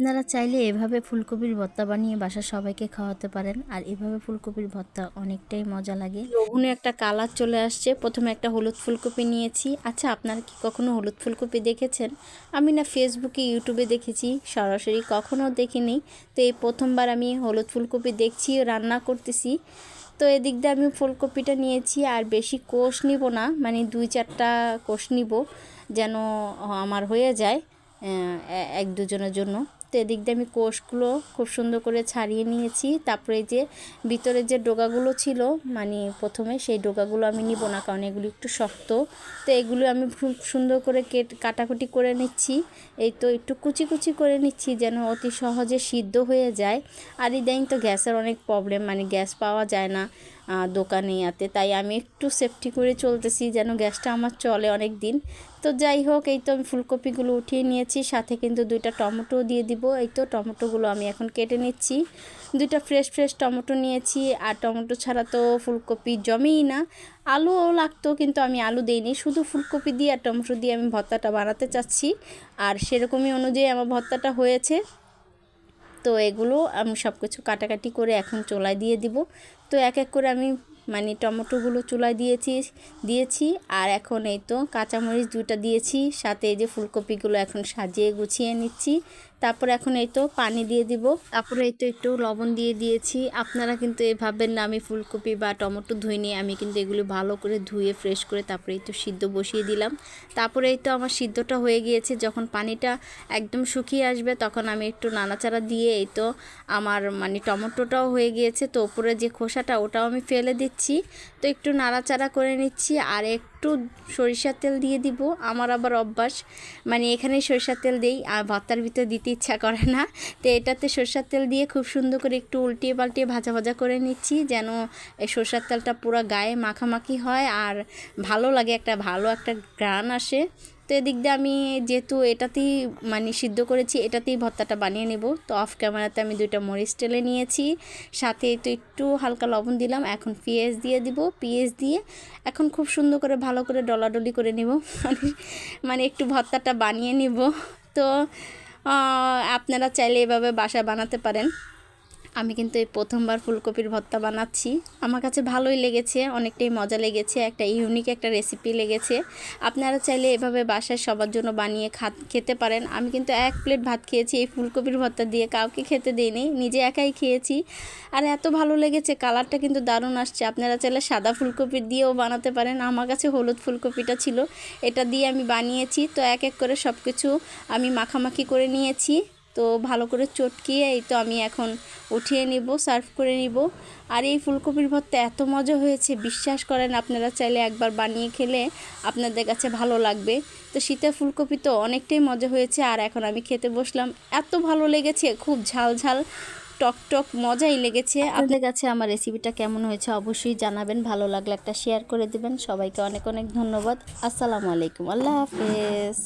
আপনারা চাইলে এভাবে ফুলকপির ভর্তা বানিয়ে বাসার সবাইকে খাওয়াতে পারেন। আর এভাবে ফুলকপির ভর্তা অনেকটাই মজা লাগে। লবণে একটা কালার চলে আসছে। প্রথমে একটা হলুদ ফুলকপি নিয়েছি। আচ্ছা আপনারা কি কখনো হলুদ ফুলকপি দেখেছেন? আমি না ফেসবুকে, ইউটিউবে দেখেছি, সরাসরি কখনো দেখিনি। তো এই প্রথমবার আমি হলুদ ফুলকপি দেখছি, রান্না করতেছি। তো এদিক দিয়ে আমি ফুলকপিটা নিয়েছি। আর বেশি কোষ নিব না মানে দুই চারটা কোষ নিব, যেন আমার হয়ে যায় এক দুজনের জন্য। তো এদিক দিয়ে আমি কোষগুলো খুব সুন্দর করে ছাড়িয়ে নিয়েছি। তারপরে যে ভিতরে যে ডোকাগুলো ছিল মানে প্রথমে সেই ডোকাগুলো আমি নিব না, কারণ এগুলো একটু শক্ত। তো এগুলো আমি খুব সুন্দর করে কেট, কাটাকুটি করে নিচ্ছি। এই তো একটু কুচি কুচি করে নিচ্ছি যেন অতি সহজে সিদ্ধ হয়ে যায়। আর ইদানিং তো গ্যাসের অনেক প্রবলেম মানে গ্যাস পাওয়া যায় না। দোকানে ইয়াতে। তাই আমি একটু সেফটি করে চলতেছি যেন গ্যাসটা আমার চলে অনেক দিন তো যাই হোক, এই তো আমি ফুলকপিগুলো উঠিয়ে নিয়েছি। সাথে কিন্তু দুইটা টমেটো দিয়ে দিব। এই তো টমেটোগুলো আমি এখন কেটে নিচ্ছি। দুইটা ফ্রেশ ফ্রেশ টমেটো নিয়েছি। আর টমেটো ছাড়া তো ফুলকপি জমেই না। আলুও লাগতো, কিন্তু আমি আলু দিইনি। শুধু ফুলকপি দিয়ে আর টমেটো দিয়ে আমি ভর্তাটা বানাতে চাচ্ছি। আর সেরকমই অনুযায়ী আমার ভর্তাটা হয়েছে। তো এগুলো আমি সব কিছু কাটাকাটি করে এখন চোলায় দিয়ে দিব। তো এক এক করে আমি মানে টমেটোগুলো চুলায় দিয়েছি দিয়েছি আর এখন এই তো কাঁচামরিচ দুটা দিয়েছি, সাথে এই যে ফুলকপিগুলো এখন সাজিয়ে গুছিয়ে নিচ্ছি। তারপর এখন এই তো পানি দিয়ে দিব। তারপরে এই তো একটু লবণ দিয়ে দিয়েছি। আপনারা কিন্তু এ ভাববেন না, আমি ফুলকপি বা টমেটো ধুই নিয়ে আমি কিন্তু এগুলো ভালো করে ধুয়ে ফ্রেশ করে তারপরে এই তো সিদ্ধ বসিয়ে দিলাম। তারপরে এই তো আমার সিদ্ধটা হয়ে গিয়েছে, যখন পানিটা একদম শুকিয়ে আসবে তখন আমি একটু নাড়াচাড়া দিয়ে এই তো আমার মানে টমেটোটাও হয়ে গিয়েছে। তো ওপরে যে খোসাটা, ওটাও আমি ফেলে দিচ্ছি। তো একটু নাড়াচাড়া করে নিচ্ছি আর একটু সরিষার তেল দিয়ে দিব। আমার আবার অভ্যাস মানে এখানে সরিষার তেল দিই, আর ভর্তার ভিতরে দিতে ইচ্ছা করে না। তো এটাতে সরষার তেল দিয়ে খুব সুন্দর করে একটু উল্টিয়ে পাল্টিয়ে ভাজা ভাজা করে নিচ্ছি যেন এই সরষার তেলটা পুরো গায়ে মাখামাখি হয় আর ভালো লাগে একটা, ভালো একটা গ্রান আসে। তো এদিক দিয়ে আমি যেহেতু এটাতেই মানে সিদ্ধ করেছি, এটাতেই ভর্তাটা বানিয়ে নেব। তো অফ ক্যামেরাতে আমি দুইটা মরিচ টেলে নিয়েছি, সাথে তো একটু হালকা লবণ দিলাম। এখন পেঁয়াজ দিয়ে দিব, পেঁয়াজ দিয়ে এখন খুব সুন্দর করে, ভালো করে ডলাডলি করে নেব। মানে মানে একটু ভর্তাটা বানিয়ে নেব। তো আপনারা চাইলে এভাবে বাসা বানাতে পারেন। আমি কিন্তু এই প্রথমবার ফুলকপির ভর্তা বানাচ্ছি। আমার কাছে ভালোই লেগেছে, অনেকটাই মজা লেগেছে, একটা ইউনিক একটা রেসিপি লেগেছে। আপনারা চাইলে এভাবে বাসায় সবার জন্য বানিয়ে খা খেতে পারেন। আমি কিন্তু এক প্লেট ভাত খেয়েছি, এই ফুলকপির ভর্তা দিয়ে কাউকে খেতে দিইনি, নিজে একাই খেয়েছি। আর এত ভালো লেগেছে, কালারটা কিন্তু দারুণ আসছে। আপনারা চাইলে সাদা ফুলকপি দিয়েও বানাতে পারেন। আমার কাছে হলুদ ফুলকপিটা ছিল, এটা দিয়ে আমি বানিয়েছি। তো এক এক করে সব কিছু আমি মাখামাখি করে নিয়েছি। তো ভালো করে চটকিয়ে এই তো আমি এখন উঠিয়ে নিব, সার্ভ করে নিব। আর এই ফুলকপির ভর্তা এত মজা হয়েছে, বিশ্বাস করেন আপনারা চাইলে একবার বানিয়ে খেলে আপনাদের কাছে ভালো লাগবে। তো শীতের ফুলকপি তো অনেকটাই মজা হয়েছে, আর এখন আমি খেতে বসলাম। এত ভালো লেগেছে, খুব ঝাল ঝাল, টক টক মজাই লেগেছে। আপনাদের কাছে আমার রেসিপিটা কেমন হয়েছে অবশ্যই জানাবেন, ভালো লাগলে একটা শেয়ার করে দেবেন। সবাইকে অনেক অনেক ধন্যবাদ। আসসালামু আলাইকুম, আল্লাহ হাফেজ।